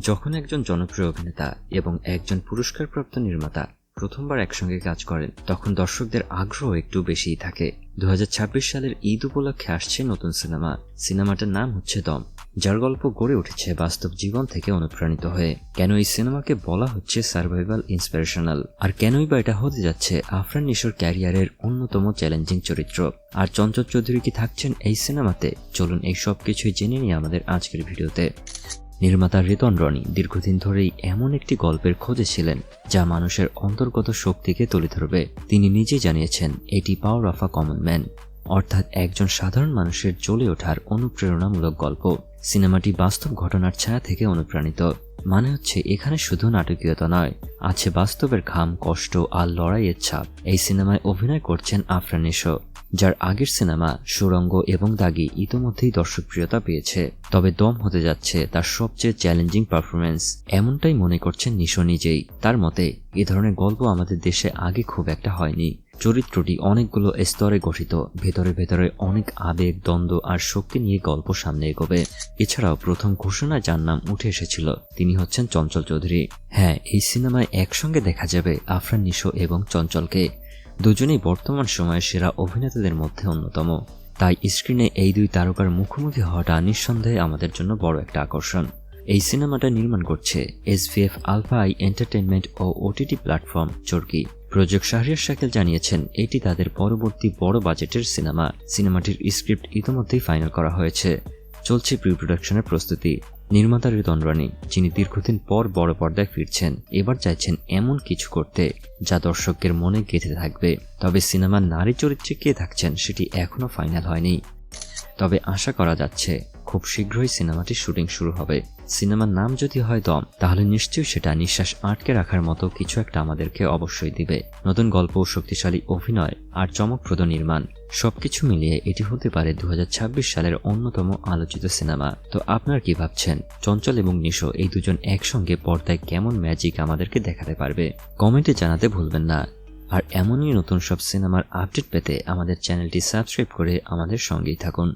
যখন একজন জনপ্রিয় অভিনেতা এবং একজন পুরস্কারপ্রাপ্ত নির্মাতা প্রথমবার একসঙ্গে কাজ করেন, তখন দর্শকদের আগ্রহ একটু বেশিই থাকে। দু হাজার ছাব্বিশ সালের ঈদ উপলক্ষে আসছে নতুন সিনেমা। সিনেমাটার নাম হচ্ছে দম, যার গল্প গড়ে উঠেছে বাস্তব জীবন থেকে অনুপ্রাণিত হয়ে। কেন এই সিনেমাকে বলা হচ্ছে সার্ভাইভাল ইন্সপিরেশনাল? আর কেনই বা এটা হতে যাচ্ছে আফরান নিশোর ক্যারিয়ারের অন্যতম চ্যালেঞ্জিং চরিত্র? আর চঞ্চল চৌধুরী কি থাকছেন এই সিনেমাতে? চলুন এই সব কিছুই জেনে নিই আমাদের আজকের ভিডিওতে। নির্মাতা রিতন রনি দীর্ঘদিন ধরেই এমন একটি গল্পের খোঁজে ছিলেন, যা মানুষের অন্তর্গত শক্তিকে তুলে ধরবে। তিনি নিজেই জানিয়েছেন, এটি power of a common man অর্থাৎ একজন সাধারণ মানুষের জ্বলে ওঠার অনুপ্রেরণামূলক গল্প। সিনেমাটি বাস্তব ঘটনার ছায়া থেকে অনুপ্রাণিত। মানে হচ্ছে, এখানে শুধু নাটকীয়তা নয়, আছে বাস্তবের ঘাম, কষ্ট আর লড়াইয়ের ছাপ। এই সিনেমায় অভিনয় করছেন আফরান নিশো যার আগের সিনেমা সুরঙ্গ এবং দাগি ইতোমধ্যেই দর্শকপ্রিয়তা পেয়েছে। তবে দম হতে যাচ্ছে তার সবচেয়ে চ্যালেঞ্জিং পারফরমেন্স এমনটাই মনে করছেন নিশো নিজেই। তার মতে, এ ধরনের গল্প আমাদের দেশে আগে খুব একটা হয়নি। চরিত্রটি অনেকগুলো স্তরে গঠিত, ভেতরে ভেতরে অনেক আবেগ, দ্বন্দ্ব আর শক্তি নিয়ে গল্প সামনে এগোবে। এছাড়াও প্রথম ঘোষণা যার নাম উঠে এসেছিল, তিনি হচ্ছেন চঞ্চল চৌধুরী। হ্যাঁ এই সিনেমায় একসঙ্গে দেখা যাবে আফরান, নিশো এবং চঞ্চলকে। দুজনেই বর্তমান সময়ে সেরা অভিনেতাদের মধ্যে অন্যতম। তাই স্ক্রিনে এই দুই তারকার মুখোমুখি হওয়াটা নিঃসন্দেহে আমাদের জন্য বড় একটা আকর্ষণ। এই সিনেমাটা নির্মাণ করছে এসভিএফ আলফা আই এন্টারটেনমেন্ট ও ওটিটি প্ল্যাটফর্ম, চরকি। প্রযোজক শাহরিয়ার শাকেল জানিয়েছেন, এটি তাদের পরবর্তী বড় বাজেটের সিনেমা। সিনেমাটির স্ক্রিপ্ট ইতিমধ্যেই ফাইনাল করা হয়েছে। চলছে প্রি প্রোডাকশনের প্রস্তুতি। নির্মাতা হৃদনরানী রানী, যিনি দীর্ঘদিন পর বড় পর্দায় ফিরছেন, এবার চাইছেন এমন কিছু করতে, যা দর্শকের মনে গেঁথে থাকবে। তবে সিনেমার নারী চরিত্রে কে থাকছেন, সেটি এখনও ফাইনাল হয়নি। তবে আশা করা যাচ্ছে খুব শীঘ্রই সিনেমাটির শুটিং শুরু হবে। সিনেমার নাম যদি হয় দম, তাহলে নিশ্চয়ই সেটা নিঃশ্বাস আটকে রাখার মতো কিছু একটা আমাদেরকে অবশ্যই দিবে। নতুন গল্প, শক্তিশালী অভিনয় আর চমকপ্রদ নির্মাণ, সবকিছু মিলিয়ে এটি হতে পারে দু হাজার ছাব্বিশ সালের অন্যতম আলোচিত সিনেমা। তো আপনার কি ভাবছেন? চঞ্চল এবং নিশো এই দুজন একসঙ্গে পর্দায় কেমন ম্যাজিক আমাদেরকে দেখাতে পারবে? কমেন্টে জানাতে ভুলবেন না। আর এমনই নতুন সব সিনেমার আপডেট পেতে আমাদের চ্যানেলটি সাবস্ক্রাইব করে আমাদের সঙ্গেই থাকুন।